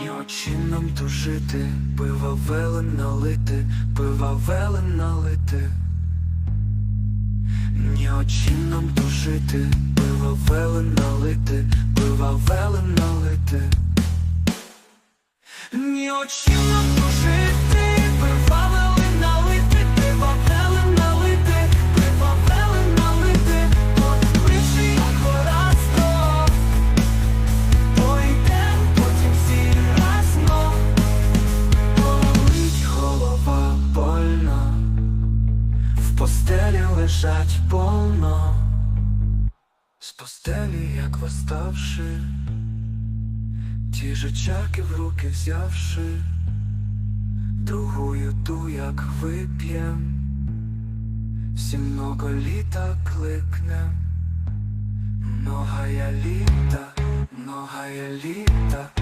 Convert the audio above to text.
Ні очином тужити, пива велен налити, пива велен налити. Ні очином тужити, пива велен налити, пива велен налити. Ні очином постелі лежать повно. З постелі, як восставши Ті же чаки в руки взявши Другую ту, як вип'єм. Всі много літа кликнем Многая літа, многая літа